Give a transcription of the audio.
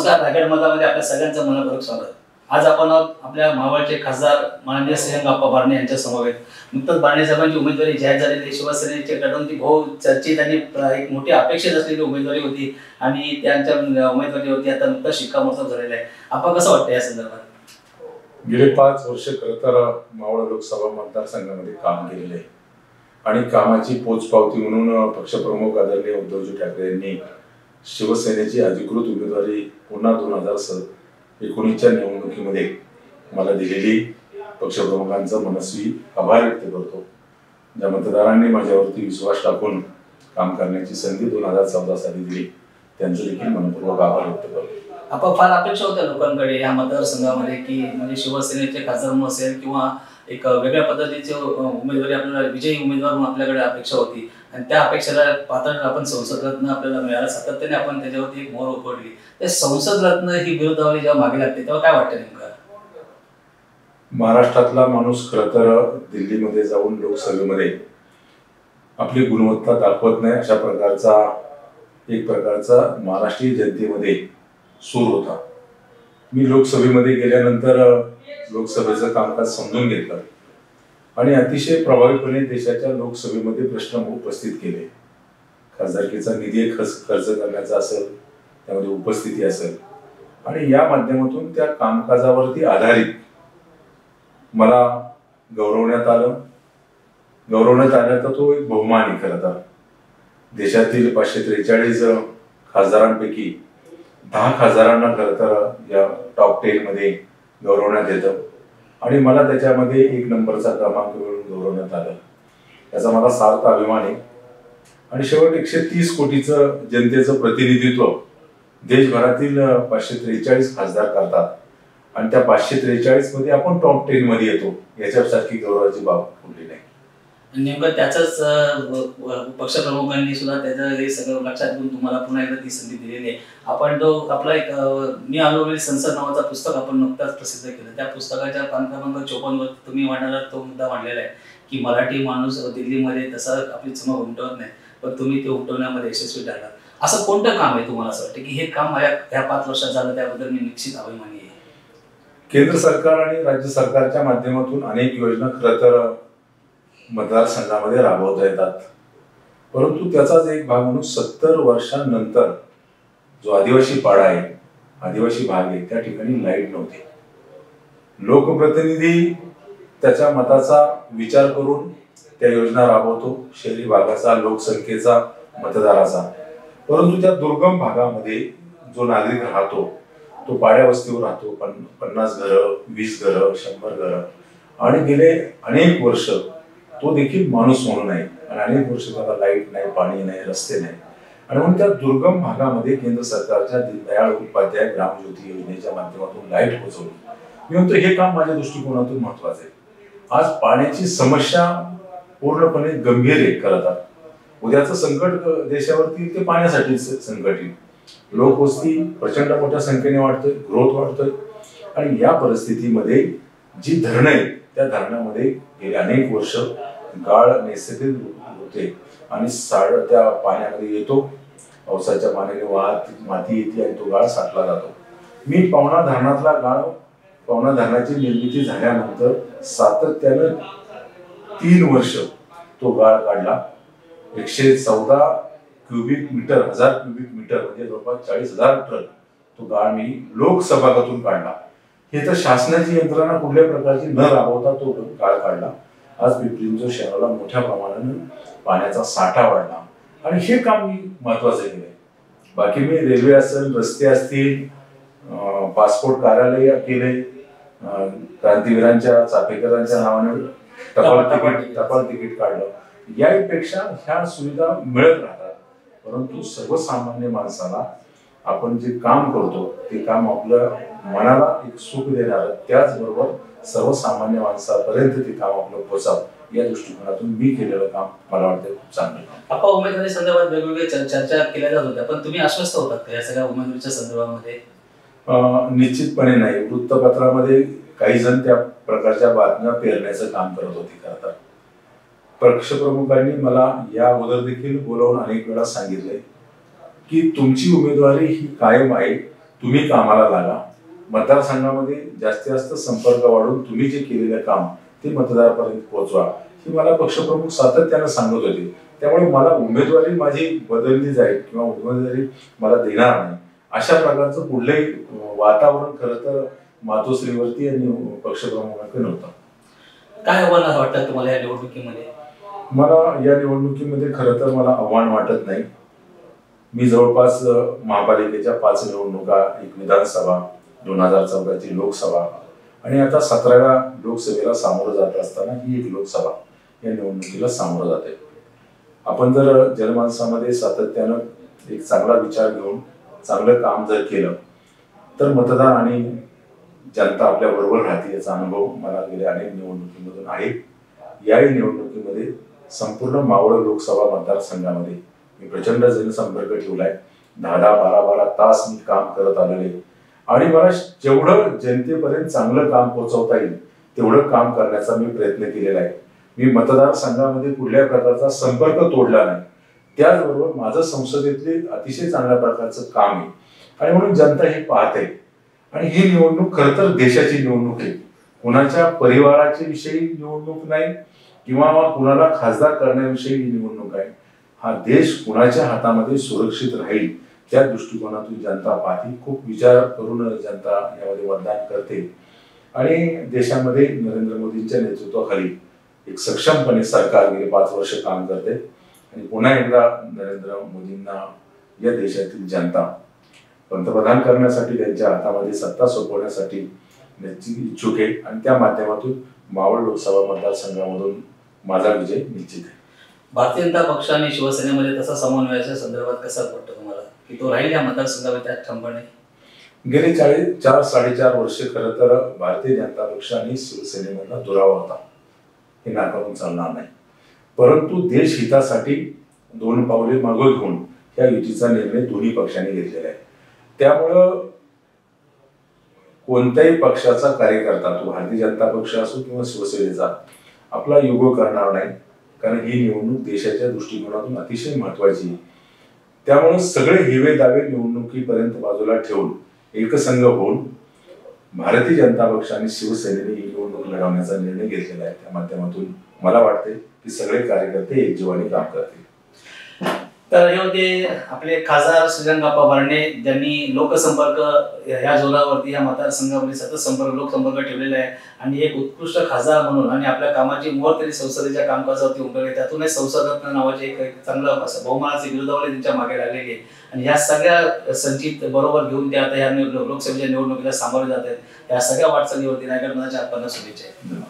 नमस्कार रायगड मधामध्ये आपल्या सगळ्यांचं मनपूर्वक स्वागत. आज आपण आहोत आपल्या मावळचे खासदार माननीय बाप्पा बारणे यांच्या समवेत. नुकतंच बारणे साहेबांची उमेदवारी जाहीर झालेली शिवसेनेचे कडून ती बहु चर्चित आणि एक मोठी अपेक्षित असलेली उमेदवारी होती आणि त्यांच्या उमेदवारीवरती आता नुकताच शिक्कामोर्तब झालेला आहे. आपण कसं वाटतं या संदर्भात? गेले पाच वर्ष खरं तर मावळ लोकसभा मतदारसंघामध्ये काम केलेलं आहे. आणि कामाची पोचपावती म्हणून पक्षप्रमुख आदरणीय उद्धवजी ठाकरे यांनी शिवसेनेची अधिकृत उमेदवारी पुन्हा दोन हजार स एकोणीसच्या निवडणुकीमध्ये मला दिलेली पक्षप्रमुखांचा मनस्वी आभार व्यक्त करतो. ज्या मतदारांनी माझ्यावरती विश्वास टाकून काम करण्याची संधी दोन हजार चौदा साली दिली त्यांचं देखील मनपूर्वक आभार व्यक्त करतो. आपण फार अपेक्षा होत्या लोकांकडे या मतदारसंघामध्ये की म्हणजे शिवसेनेचे खासदार म्हणून असेल किंवा एक वेगळ्या पद्धतीचे उमेदवारी आपल्याला विजयी उमेदवार म्हणून आपल्याकडे अपेक्षा होती. आणि त्या अपेक्षेला पात्र आपण संसद रत्न आपल्याला मिळाला. सातत्याने आपण त्याच्यावरती एक मोहर उपडली तर संसद रत्न ही विरोधावली जेव्हा मागे लागते तेव्हा काय वाटतं नेमकं? महाराष्ट्रातला माणूस खरं तर दिल्लीमध्ये जाऊन लोकसभेमध्ये आपली गुणवत्ता दाखवत नाही अशा प्रकारचा एक प्रकारचा महाराष्ट्रीय जनतेमध्ये सूर होता. मी लोकसभेमध्ये गेल्यानंतर लोकसभेचं कामकाज समजून घेतलं. आणि अतिशय प्रभावीपणे देशाच्या लोकसभेमध्ये प्रश्न उपस्थित केले. खासदारकीचा निधी खर्च खर्च करण्याचा असेल त्यामध्ये उपस्थिती असेल. आणि या माध्यमातून त्या कामकाजावरती आधारित मला गौरवण्यात आलं. गौरवण्यात आल्याचा तो एक बहुमान आहे खरं तर. देशातील पाचशे त्रेचाळीस खासदारांपैकी दहा खासदारांना खरं तर या टॉप टेनमध्ये गौरवण्यात येतं. आणि मला त्याच्यामध्ये एक नंबरचा क्रमांक मिळून गौरवण्यात आलं. त्याचा मला सार्थ अभिमान आहे. आणि शेवट एकशे तीस कोटीचं जनतेचं प्रतिनिधित्व देशभरातील पाचशे त्रेचाळीस खासदार करतात. आणि त्या पाचशे त्रेचाळीसमध्ये आपण टॉप टेनमध्ये येतो. याच्यासारखी गौरवाची बाब कुठली नाही. नेमकं त्याच पक्षप्रमुखांनी सुद्धा त्याचं हे सगळं लक्षात घेऊन तुम्हाला पुन्हा एकदा ती संधी दिलेली आहे. आपण तो आपला एक मी मी अनुभवलेली संसद नावाचा पुस्तक आपण नुकताच प्रसिद्ध केलं. त्या पुस्तकाच्या पान क्रमांक चोपन्न वर तुम्ही मांडणार तो मुद्दा मांडलेला आहे की मराठी माणूस दिल्लीमध्ये तसा आपली चमक उमटवत नाही पण तुम्ही ते उमटवण्यामध्ये यशस्वी ठरला असं कोणतं काम आहे तुम्हाला असं वाटतं की हे काम माझ्या ह्या पाच वर्षात झालं त्याबद्दल मी निश्चित अभिमानी आहे? केंद्र सरकार आणि राज्य सरकारच्या माध्यमातून अनेक योजना खरं तर मतदारसंघामध्ये राबवता येतात. परंतु त्याचाच एक भाग म्हणून सत्तर वर्षांनंतर जो आदिवासी पाडा आहे आदिवासी भाग आहे त्या ठिकाणी लाइट नव्हते. लोकप्रतिनिधी त्याच्या मताचा विचार करून त्या योजना राबवतो शहरी भागाचा लोकसंख्येचा मतदाराचा. परंतु त्या दुर्गम भागामध्ये जो नागरिक राहतो तो पाड्या वस्तीवर राहतो पन्नास घरं वीस घरं शंभर घरं. आणि गेले अनेक वर्ष तो देखील माणूस म्हणून आहे. आणि अनेक वर्ष त्याला लाइट नाही पाणी नाही रस्ते नाही. आणि म्हणून त्या दुर्गम भागामध्ये केंद्र सरकारच्या दीनदयाळ उपाध्याय ग्रामज्योती योजनेच्या माध्यमातून लाइट पोहोचवली. मी म्हणतो हे काम माझ्या दृष्टिकोनातून महत्वाचं आहे. आज पाण्याची समस्या पूर्णपणे गंभीर आहे करतात उद्याचं संकट देशावरती ते पाण्यासाठीच संकट येईल. लोकवस्ती प्रचंड मोठ्या संख्येने वाढतोय ग्रोथ वाढतोय. आणि या परिस्थितीमध्ये जी धरणं आहेत त्या धरणामध्ये गेले अनेक वर्ष गाळ नैसर्गिक होते. आणि साड त्या पाण्यामध्ये येतो. पावसाच्या पाण्याने वाहत माती येते आणि तो गाळ साठला जातो. मी पावणा धरणातला गाळ पावणा धरणाची निर्मिती झाल्यानंतर सातत्यानं तीन वर्ष तो गाळ काढला. एकशे चौदा क्युबिक मीटर हजार क्युबिक मीटर म्हणजे जवळपास चाळीस हजार टन तो गाळ मी लोकसभागातून काढला. हे तर शासनाची यंत्रणा कुठल्या प्रकारची न राबवता तो गाळ काढला. आज पिंपरींचर शहराला मोठ्या प्रमाणाने पाण्याचा साठा वाढला. आणि हे काम मी महत्वाचं केलंय बाकी मी रेल्वे असेल रस्ते असतील पासपोर्ट कार्यालय केले क्रांतीवीरांच्या चापेकरांच्या नावाने टपाल तिकीट टपाल तिकीट काढलं. यापेक्षा ह्या सुविधा मिळत राहतात. परंतु सर्वसामान्य माणसाला आपण जे काम करतो ते काम आपलं मनाला एक सुख देणार त्याचबरोबर सर्वसामान्य माणसापर्यंत ते काम आपलं पोचावं या दृष्टिकोनातून मी केलेलं काम मला वाटतं खूप चांगलं आपण उमेदवारी संदर्भात वेगवेगळ्या चर- चर्चा केल्या जात होत्या पण तुम्ही आश्वस्त होतात का या सगळ्या उमेदवारीच्या संदर्भामध्ये? निश्चितपणे नाही. वृत्तपत्रामध्ये काही जण त्या प्रकारच्या बातम्या पेरण्याचं काम करत होते खरं तर पक्षप्रमुखांनी मला या अगोदर देखील बोलावून अनेक वेळा सांगितले की तुमची उमेदवारी ही कायम आहे तुम्ही कामाला लागा. मतदारसंघामध्ये जास्तीत जास्त संपर्क वाढून तुम्ही जे केलेलं काम ते मतदारापर्यंत पोहोचवा. ही मला पक्षप्रमुख सातत्यानं सांगत होते. त्यामुळे मला उमेदवारी माझी बदलली जाईल किंवा उमेदवारी मला देणार नाही. अशा प्रकारचं कुठलंही वातावरण खरं तर मातोश्रीवरती आणि पक्षप्रमुखांकडे नव्हतं. काय आव्हान वाटतं तुम्हाला या निवडणुकीमध्ये? मला या निवडणुकीमध्ये खरं तर मला आव्हान वाटत नाही. मी जवळपास महापालिकेच्या पाच निवडणुका एक विधानसभा दोन हजार चौदाची लोकसभा आणि आता सतराव्या लोकसभेला सामोरं जात असताना ही एक लोकसभा या निवडणुकीला सामोरं जाते आपण जर जनमानसामध्ये सातत्यानं एक चांगला विचार घेऊन चांगलं काम जर केलं तर मतदार आणि जनता आपल्या बरोबर राहते याचा अनुभव मला गेल्या अनेक निवडणुकीमधून आहे. याही निवडणुकीमध्ये संपूर्ण मावळ लोकसभा मतदारसंघामध्ये मी प्रचंड जनसंपर्क ठेवलाय. दहा दहा बारा बारा तास मी काम करत आलेले आणि मला जेवढं जनतेपर्यंत चांगलं काम पोहोचवता येईल तेवढं काम करण्याचा मी प्रयत्न केलेला आहे. मी मतदारसंघामध्ये कुठल्याही प्रकारचा संपर्क तोडला नाही. त्याचबरोबर माझं संसदेतले अतिशय चांगल्या प्रकारचं काम आहे. आणि म्हणून जनता हे पाहते. आणि ही निवडणूक खर तर देशाची निवडणूक आहे. कुणाच्या परिवाराच्या विषयी निवडणूक नाही किंवा कुणाला खासदार करण्याविषयी ही निवडणूक आहे. हा देश कुणाच्या हातामध्ये सुरक्षित राहील त्या दृष्टिकोनातून जनता पाहते. खूप विचार करून जनता यामध्ये मतदान करते. आणि देशामध्ये नरेंद्र मोदींच्या नेतृत्वाखाली एक सक्षमपणे सरकार गेले पाच वर्ष काम करते. आणि पुन्हा एकदा नरेंद्र मोदींना या देशातील जनता पंतप्रधान करण्यासाठी त्यांच्या हातामध्ये सत्ता सोपवण्यासाठी इच्छुक आहे. आणि त्या माध्यमातून मावळ लोकसभा मतदारसंघामधून माझा विजय निश्चित आहे. भारतीय जनता पक्ष आणि शिवसेनेमध्ये तसा समन्वयाच्या संदर्भात कसा वाटतो तुम्हाला? की तो राहील या मतदारसंघामध्ये त्यात ठामपणे गेली चाळीस चार साडेचार वर्ष खरं तर भारतीय जनता पक्ष आणि शिवसेनेमधला दुरावा होता. हे नाकारून चालणार नाही. परंतु देश हितासाठी दोन पावले मागं घेऊन या युतीचा निर्णय दोन्ही पक्षांनी घेतलेला आहे. त्यामुळं कोणत्याही पक्षाचा कार्यकर्ता तो भारतीय जनता पक्ष असो किंवा शिवसेनेचा आपला युगो करणार नाही. कारण ही निवडणूक देशाच्या दृष्टिकोनातून अतिशय महत्वाची आहे. त्यामुळं सगळे हिवे दावे निवडणुकीपर्यंत बाजूला ठेवून एकसंघ होऊन भारतीय जनता पक्ष आणि शिवसेनेने ही निवडणूक लढवण्याचा निर्णय घेतलेला आहे. त्या माध्यमातून मला वाटते की सगळे कार्यकर्ते एकजीवाने काम करतील. तर हे होते आपले खासदार बाप्पा बारणे ज्यांनी लोकसंपर्क या जोरावरती या मतदारसंघामध्ये सतत संपर्क लोकसंपर्क ठेवलेला आहे. आणि एक उत्कृष्ट खासदार म्हणून आणि आपल्या कामाची मोहर तरी संसदेच्या कामकाजावरती उमटवली. त्यातूनच संसदरत्न नावाचे एक चांगलं असं बहुमानाचे विरोधावले त्यांच्या मागे लागलेले. आहे. आणि ह्या सगळ्या संचित बरोबर घेऊन ते आता या लोकसभेच्या निवडणुकीला सामोरे जात आहेत. या सगळ्या वाटचालीवरती नायकर मनाच्या आपण शुभेच्छा आहेत